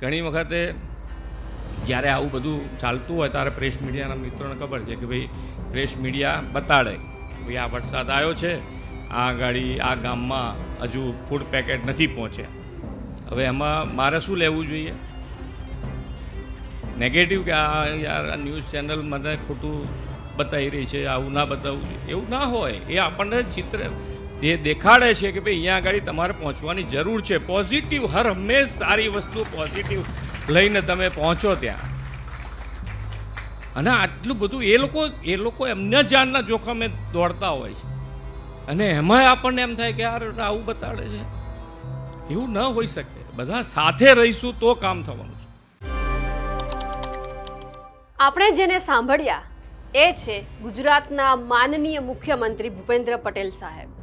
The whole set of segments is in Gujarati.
ઘણી વખતે જ્યારે આવું બધું ચાલતું હોય ત્યારે પ્રેસ મીડિયાના મિત્રોને ખબર છે કે ભાઈ પ્રેસ મીડિયા બતાડે ભાઈ આ વરસાદ આવ્યો છે, આ ગાડી, આ ગામમાં હજુ ફૂડ પેકેટ નથી પહોંચ્યા. હવે એમાં મારે શું લેવું જોઈએ? નેગેટિવ કે આ યાર, આ ન્યૂઝ ચેનલ મને ખોટું બતાવી રહી છે, આવું ના બતાવવું એવું ના હોય. એ આપણને ચિત્ર જે દેખાડે છે કે ભાઈ અહીંયા આગળ તમારે પહોંચવાની જરૂર છે. પોઝિટિવ હર હંમેશ સારી વસ્તુ પોઝિટિવ લઈને તમે પહોંચો ત્યાં. અને આટલું બધું એ લોકો એ લોકો એમના જાનના જોખમે દોડતા હોય છે. અને એમાંય આપણને એમ થાય કે યાર, આવું બતાડે છે. એવું ન હોઈ શકે. બધા સાથે રહીશું તો કામ થવાનું છે. આપણે જેને સાંભળ્યા એ છે ગુજરાતના માનનીય મુખ્યમંત્રી ભૂપેન્દ્ર પટેલ સાહેબ.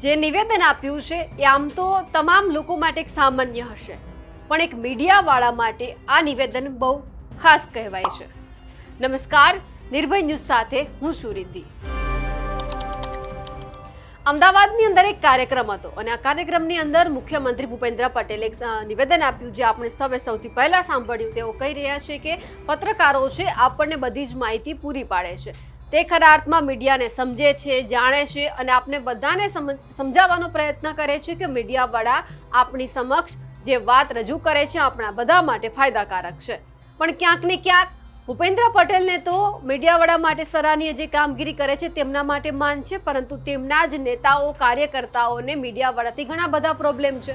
જે નિવેદન આપ્યું છે, એ આમ તો તમામ લોકો માટે એક સામાન્ય હશે. પણ એક મીડિયાવાળા માટે આ નિવેદન બહુ ખાસ કહેવાય છે. નમસ્કાર, નિર્ભય ન્યૂઝ સાથે હું સુરિદ્ધિ અમદાવાદની અંદર એક કાર્યક્રમ હતો અને આ કાર્યક્રમની અંદર મુખ્યમંત્રી ભૂપેન્દ્ર પટેલે એક નિવેદન આપ્યું જે આપણે સૌએ સૌથી પહેલાં સાંભળ્યું. તેઓ કહી રહ્યા છે કે, પત્રકારો છે, આપણને બધી જ માહિતી પૂરી પાડે છે. તે ખરા અર્થમાં મીડિયાને સમજે છે, જાણે છે અને આપણે બધાને સમ- સમજાવવાનો પ્રયત્ન કરે છે કે મીડિયાવાળા આપણી સમક્ષ જે વાત રજૂ કરે છે આપણા બધા માટે ફાયદાકારક છે. પણ ક્યાંક ને ક્યાંક ભૂપેન્દ્ર પટેલને તો મીડિયાવાળા માટે સરાહનીય જે કામગીરી કરે છે તેમના માટે માન છે, પરંતુ તેમના જ નેતાઓ, કાર્યકર્તાઓને મીડિયાવાળાથી ઘણા બધા પ્રોબ્લેમ છે.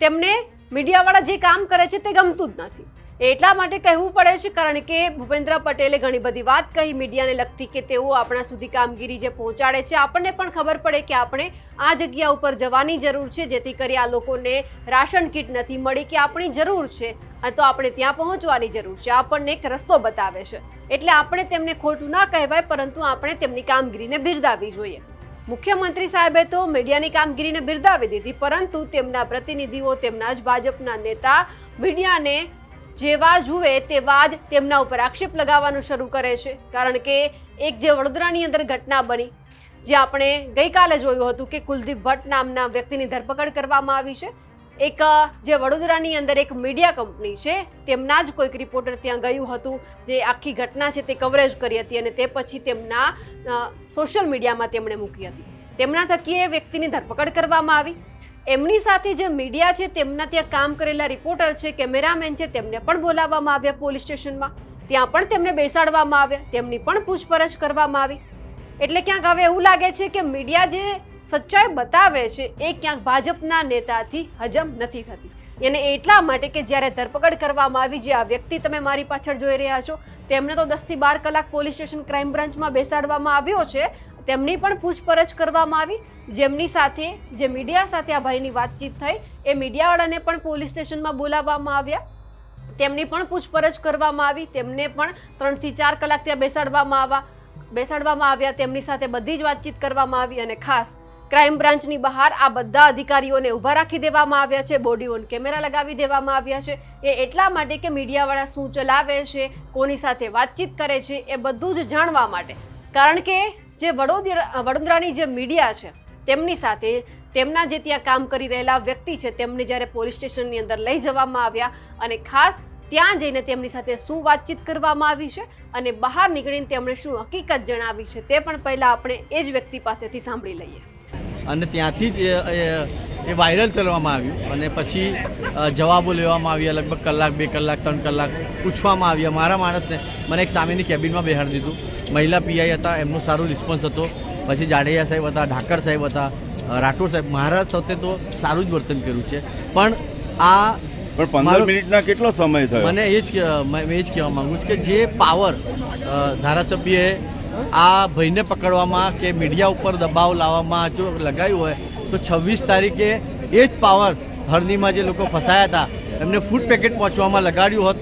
તેમને મીડિયાવાળા જે કામ કરે છે તે ગમતું જ નથી. એટલા માટે કહેવું પડે છે, કારણ કે ભૂપેન્દ્ર પટેલે ઘણી બધી વાત કહી મીડિયાને લગતી કે તેઓ આપણા સુધી કામગીરી જે પહોંચાડે છે, આપણને પણ ખબર પડે કે આપણે આ જગ્યા ઉપર જવાની જરૂર છે, જેથી કરી આ લોકોને રાશન કીટ નથી મળી કે આપણી જરૂર છે. તો આપણે ત્યાં પહોંચવાની જરૂર છે. આપણને એક રસ્તો બતાવે છે. એટલે આપણે તેમને ખોટું ના કહેવાય, પરંતુ આપણે તેમની કામગીરીને બિરદાવવી જોઈએ. મુખ્યમંત્રી સાહેબે તો મીડિયાની કામગીરીને બિરદાવી દીધી, પરંતુ તેમના પ્રતિનિધિઓ, તેમના જ ભાજપના નેતા મીડિયાને જેવા જુએ તેવા જ તેમના ઉપર આક્ષેપ લગાવવાનું શરૂ કરે છે. કારણ કે એક જે વડોદરાની અંદર ઘટના બની, જે આપણે ગઈકાલે જોયું હતું કે કુલદીપ ભટ્ટ નામના વ્યક્તિની ધરપકડ કરવામાં આવી છે. એક જે વડોદરાની અંદર એક મીડિયા કંપની છે, તેમના જ કોઈક રિપોર્ટર ત્યાં ગયું હતું, જે આખી ઘટના છે તે કવરેજ કરી હતી અને તે પછી તેમના સોશિયલ મીડિયામાં તેમણે મૂકી હતી. તેમના થકી એ વ્યક્તિની ધરપકડ કરવામાં આવી. એમની સાથે જે મીડિયા છે, તેમના ત્યાં કામ કરેલા રિપોર્ટર છે, કેમેરામેન છે, તેમને પણ બોલાવવામાં આવ્યા પોલીસ સ્ટેશનમાં. ત્યાં પણ તેમને બેસાડવામાં આવ્યા, તેમની પણ પૂછપરછ કરવામાં આવી. એટલે ક્યાંક હવે એવું લાગે છે કે મીડિયા જે સચ્ચાઈ બતાવે છે, એ ક્યાંક ભાજપના નેતાથી હજમ નથી થતી. એને એટલા માટે કે જ્યારે ધરપકડ કરવામાં આવી, જે આ વ્યક્તિ તમે મારી પાછળ જોઈ રહ્યા છો, તેમને તો દસથી બાર કલાક પોલીસ સ્ટેશન ક્રાઇમ બ્રાન્ચમાં બેસાડવામાં આવ્યો છે. તેમની પણ પૂછપરછ કરવામાં આવી. જેમની સાથે, જે મીડિયા સાથે આ ભાઈની વાતચીત થઈ, એ મીડિયાવાળાને પણ પોલીસ સ્ટેશનમાં બોલાવવામાં આવ્યા. તેમની પણ પૂછપરછ કરવામાં આવી. તેમને પણ ત્રણથી ચાર કલાક ત્યાં બેસાડવામાં આવ્યા બેસાડવામાં આવ્યા. તેમની સાથે બધી જ વાતચીત કરવામાં આવી અને ખાસ ક્રાઇમ બ્રાન્ચની બહાર આ બધા અધિકારીઓને ઊભા રાખી દેવામાં આવ્યા છે. બોડી ઓન કેમેરા લગાવી દેવામાં આવ્યા છે. એ એટલા માટે કે મીડિયાવાળા શું ચલાવે છે, કોની સાથે વાતચીત કરે છે, એ બધું જ જાણવા માટે. કારણ કે જે વડોદરા વડોદરાની જે મીડિયા છે, તેમની સાથે તેમના જે ત્યાં કામ કરી રહેલા વ્યક્તિ છે, તેમને જ્યારે પોલીસ સ્ટેશનની અંદર લઈ જવામાં આવ્યા અને ખાસ ત્યાં જઈને તેમની સાથે શું વાતચીત કરવામાં આવી છે અને બહાર નીકળીને તેમણે શું હકીકત જણાવી છે, તે પણ પહેલાં આપણે એ જ વ્યક્તિ પાસેથી સાંભળી લઈએ. અને ત્યાંથી જ એ- વાયરલ કરવામાં આવ્યું અને પછી જવાબો લેવામાં આવ્યા, લગભગ કલાક, બે કલાક, ત્રણ કલાક પૂછવામાં આવ્યા. મારા માણસને મને એક સામેની કેબિનમાં બેહાડી દીધું. મહિલા પીઆઈ હતા એમનો સારો રિસ્પોન્સ હતો. પછી જાડેજા સાહેબ હતા ઢાકર સાહેબ હતા રાઠોડ સાહેબ મહારાજ સાથે તો સારું જ વર્તન કર્યું છે. પણ આ પણ પંદર મિનિટના કેટલો સમય થયો? મને એ જ મેં એ જ કહેવા માંગુ છું કે જે પાવર ધારાસભ્યએ આ ભાઈને પકડવામાં કે મીડિયા ઉપર દબાવ લાવવામાં જો લગાવ્યું હોય તો છવ્વીસ તારીખે એ જ પાવર હરનીમાં જે લોકો ફસાયા હતા એમને ફૂડ પેકેટ પહોંચવામાં લગાડ્યું હોત.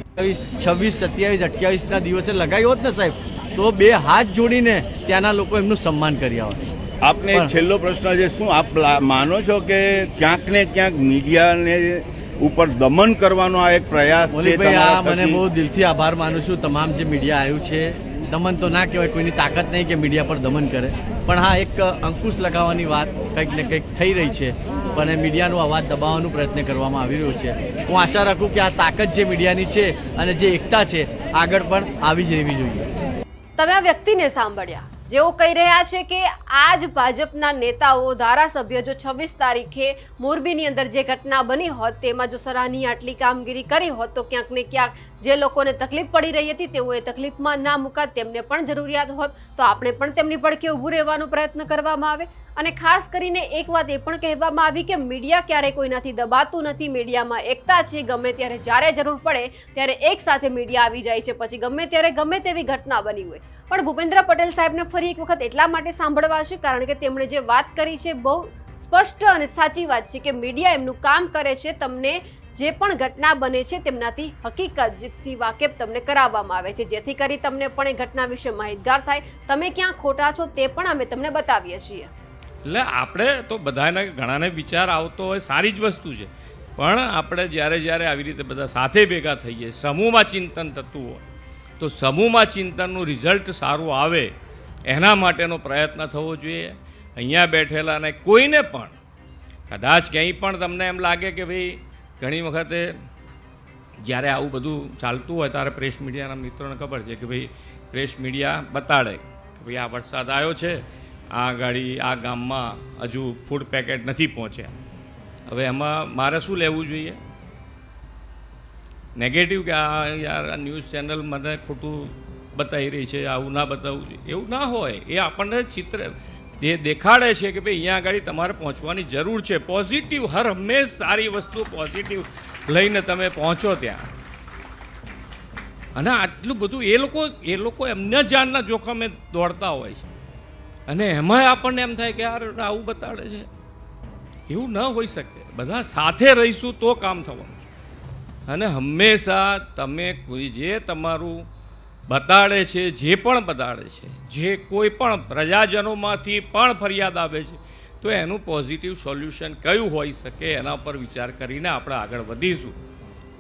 છવ્વીસ સત્યાવીસ અઠ્યાવીસના દિવસે લગાવ્યું હોત ને સાહેબ? તો બે હાથ જોડીને ત્યાંના લોકો એમનું સન્માન કરી આવે. આપને છેલ્લો પ્રશ્ન છે શું આપ માનો છો કે ક્યાંક ને ક્યાંક મીડિયાને ઉપર દમન કરવાનો આ એક પ્રયાસ છે મને બહુ દિલથી આભાર માનું છું. તમામ જે મીડિયા આવ્યું છે દમન તો ના કહેવાય કોઈની તાકાત નહીં કે મીડિયા પર દમન કરે. પણ હા એક અંકુશ લગાવવાની વાત કંઈક ને કંઈક થઈ રહી છે. પણ મીડિયાનો અવાજ દબાવવાનો પ્રયત્ન કરવામાં આવી રહ્યો છે. હું આશા રાખું કે આ તાકાત જે મીડિયાની છે અને જે એકતા છે આગળ પણ આવી જ રહેવી જોઈએ. તમે આ વ્યક્તિને સાંભળ્યા. જેઓ કહી રહ્યા છે કે આ જ ભાજપના નેતાઓ, ધારાસભ્ય જો છવ્વીસ તારીખે મોરબીની અંદર જે ઘટના બની હોત, તેમાં જો સરાહનીય આટલી કામગીરી કરી હોત, તો ક્યાંક ને ક્યાંક જે લોકોને તકલીફ પડી રહી હતી, તેઓએ તકલીફમાં ના મુકાત, તેમને પણ જરૂરિયાત હોત, તો આપણે પણ તેમની પડખે ઊભું રહેવાનો પ્રયત્ન કરવામાં આવે. અને ખાસ કરીને એક વાત એ પણ કહેવામાં આવી કે મીડિયા ક્યારેય કોઈનાથી દબાતું નથી, મીડિયામાં એકતા છે, ગમે ત્યારે જ્યારે જરૂર પડે, ત્યારે એક સાથે મીડિયા આવી જાય છે, પછી ગમે ત્યારે ગમે તેવી ઘટના બની હોય. પણ ભૂપેન્દ્ર પટેલ સાહેબને ફરી એક વખત એટલા માટે સાંભળવા છે, કારણ કે તેમણે જે વાત કરી છે બહુ સ્પષ્ટ અને સાચી વાત છે કે મીડિયા એમનું કામ કરે છે, તમને જે પણ ઘટના બને છે તેમનાથી હકીકતથી વાકેફ તમને કરાવવામાં આવે છે. જેથી કરી તમને પણ એ ઘટના વિશે માહિતગાર થાય. તમે ક્યાં ખોટા છો તે પણ અમે તમને બતાવીએ છીએ. એટલે આપણે તો બધાને ઘણાને વિચાર આવતો હોય સારી જ વસ્તુ છે. પણ આપણે જ્યારે જ્યારે આવી રીતે બધા સાથે ભેગા થઈએ, સમૂહમાં ચિંતન થતું હોય, તો સમૂહમાં ચિંતનનું રિઝલ્ટ સારું આવે એના માટેનો પ્રયત્ન થવો જોઈએ. અહીંયા બેઠેલાને કોઈને પણ કદાચ ક્યાંય પણ તમને એમ લાગે કે ભાઈ ઘણી વખતે જ્યારે આવું બધું ચાલતું હોય, ત્યારે પ્રેસ મીડિયાના મિત્રોને ખબર છે કે ભાઈ પ્રેસ મીડિયા બતાડે કે ભાઈ આ વરસાદ આવ્યો છે, આ ગાડી, આ ગામમાં હજુ ફૂડ પેકેટ નથી પહોંચ્યા. હવે એમાં મારે શું લેવું જોઈએ? નેગેટિવ કે આ યાર આ ન્યૂઝ ચેનલ મને ખોટું બતાવી રહી છે, આવું ના બતાવવું જોઈએ એવું ના હોય. એ આપણને ચિત્ર જે દેખાડે છે કે ભાઈ અહીંયા આગળ તમારે પહોંચવાની જરૂર છે. પોઝિટિવ હર હંમેશ સારી વસ્તુ પોઝિટિવ લઈને તમે પહોંચો ત્યાં. અને આટલું બધું એ લોકો એ લોકો એમને જાનના જોખમે દોડતા હોય છે. અને એમાંય આપણને એમ થાય કે યાર, આવું બતાડે છે. એવું ન હોઈ શકે. બધા સાથે રહીશું તો કામ થવાનું અને હંમેશા તમે જે તમારું બતાડે છે, જે પણ બતાડે છે, જે કોઈ પણ પ્રજાજનોમાંથી પણ ફરિયાદ આવે છે, તો એનું પોઝિટિવ સોલ્યુશન કયું હોઈ શકે એના પર વિચાર કરીને આપણે આગળ વધીશું.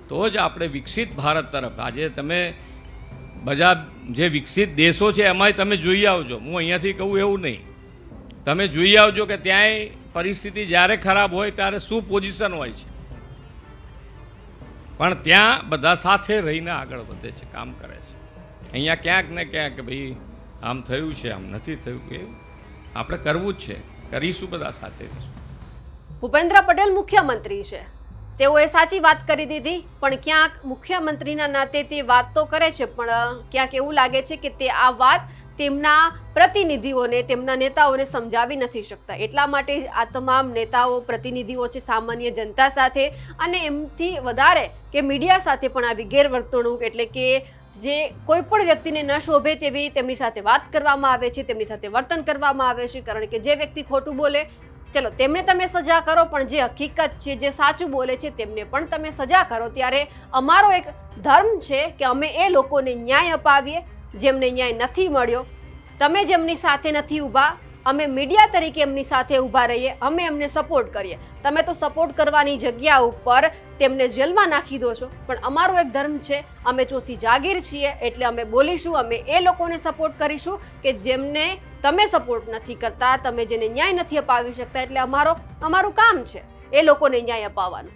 તો જ આપણે વિકસિત ભારત તરફ, આજે તમે બધા જે વિકસિત દેશો છે, એમાંય તમે જોઈ આવજો. હું અહીંયાથી કહું એવું નહીં. તમે જોઈ આવજો કે ત્યાંય પરિસ્થિતિ જ્યારે ખરાબ હોય ત્યારે શું પોઝિશન હોય છે. પણ ત્યાં બધા સાથે રહીને આગળ વધે છે, કામ કરે છે. અહીંયા ક્યાંક ને ક્યાંક ભાઈ આમ થયું છે, આમ નથી થયું કે આપણે કરવું જ છે, કરીશું બધા સાથે. ભૂપેન્દ્ર પટેલ મુખ્યમંત્રી છે. તેઓએ સાચી વાત કરી દીધી, પણ ક્યાંક મુખ્યમંત્રીના નાતે તે વાત તો કરે છે, પણ ક્યાંક એવું લાગે છે કે તે આ વાત તેમના પ્રતિનિધિઓને, તેમના નેતાઓને સમજાવી નથી શકતા. એટલા માટે આ તમામ નેતાઓ, પ્રતિનિધિઓ છે, સામાન્ય જનતા સાથે અને એમથી વધારે કે મીડિયા સાથે પણ આવી ગેરવર્તણૂક એટલે કે જે કોઈ પણ વ્યક્તિને ન શોભે તેવી તેમની સાથે વાત કરવામાં આવે છે, તેમની સાથે વર્તન કરવામાં આવે છે. કારણ કે જે વ્યક્તિ ખોટું બોલે, ચલો તેમને તમે સજા કરો, પણ જે હકીકત છે, જે સાચું બોલે છે, તેમને પણ તમે સજા કરો. ત્યારે અમારો એક ધર્મ છે કે અમે એ લોકોને ન્યાય અપાવીએ, જેમને ન્યાય નથી મળ્યો. તમે જેમની સાથે નથી ઊભા અમે મીડિયા તરીકે એમની સાથે ઊભા રહીએ, અમે એમને સપોર્ટ કરીએ. તમે તો સપોર્ટ કરવાની જગ્યા ઉપર તેમને જેલમાં નાખી દો છો. પણ અમારો એક ધર્મ છે, અમે ચોથી જાગીર છીએ, એટલે અમે બોલીશું, અમે એ લોકોને સપોર્ટ કરીશું કે જેમને તમે સપોર્ટ નથી કરતા, તમે જેને ન્યાય નથી અપાવી શકતા, એટલે અમારો, અમારું કામ છે એ લોકોને ન્યાય અપાવવાનું.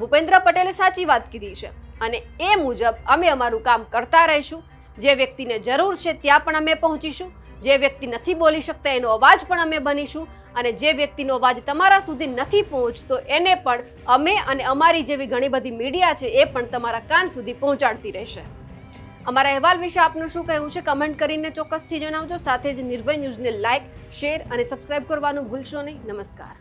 ભૂપેન્દ્ર પટેલે સાચી વાત કીધી છે. અને એ મુજબ અમે અમારું કામ કરતા રહીશું. જે વ્યક્તિને જરૂર છે ત્યાં પણ અમે પહોંચીશું. જે વ્યક્તિ નથી બોલી શકતા એનો અવાજ પણ અમે બનીશું. અને જે વ્યક્તિનો અવાજ તમારા સુધી નથી પહોંચતો એને પણ અમે અને અમારી જેવી ઘણી બધી મીડિયા છે એ પણ તમારા કાન સુધી પહોંચાડતી રહેશે. અમારા અહેવાલ વિશે આપનું શું કહેવું છે કમેન્ટ કરીને ચોક્કસથી જણાવજો. સાથે જ નિર્ભય ન્યૂઝને લાઇક શેર અને સબસ્ક્રાઇબ કરવાનું ભૂલશો નહીં. નમસ્કાર.